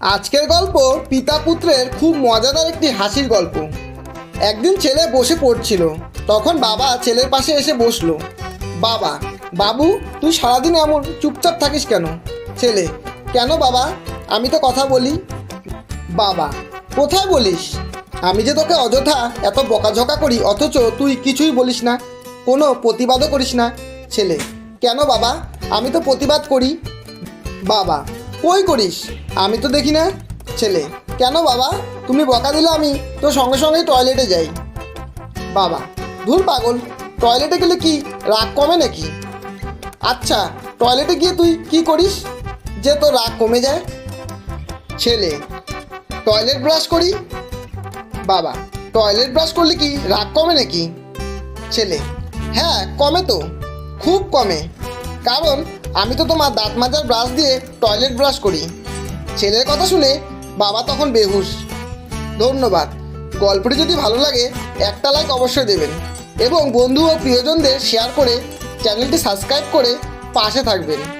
আজকের গল্প পিতা পুত্রের খুব মজাদার একটি হাসির গল্প। একদিন ছেলে বসে পড়ছিল, তখন বাবা ছেলের পাশে এসে বসল। বাবা, বাবু, তুই সারাদিন এমন চুপচাপ থাকিস কেন? ছেলে, কেন বাবা? আমি তো কথা বলি। বাবা, কোথায় বলিস? আমি যে তোকে অযথা এত বকাঝকা করি, অথচ তুই কিছুই বলিস না, কোনো প্রতিবাদও করিস না। ছেলে, কেন বাবা? আমি তো প্রতিবাদ করি। বাবা কই করিস? আমি তো দেখি না, ছেলে। কেন বাবা? তুমি বকা দিলে আমি তো সঙ্গে সঙ্গেই টয়লেটে যাই। বাবা, ধুর পাগল টয়লেটে গেলে কি রাগ কমে নাকি? আচ্ছা টয়লেটে গিয়ে তুই কি করিস? যে তোর রাগ কমে যায়। ছেলে টয়লেট ব্রাশ করি? বাবা টয়লেট ব্রাশ করলে কি রাগ কমে নাকি? ছেলে হ্যাঁ কমে তো, খুব কমে। কারণ আমি তো তোমার দাঁত মাজার ব্রাশ দিয়ে টয়লেট ব্রাশ করি। ছেলের কথা শুনে বাবা তখন বেহুশ। ধন্যবাদ। গল্পটি যদি ভালো লাগে, একটা লাইক অবশ্যই দেবেন। এবং বন্ধু ও প্রিয়জনদের শেয়ার করে চ্যানেলটি সাবস্ক্রাইব করে পাশে থাকবেন।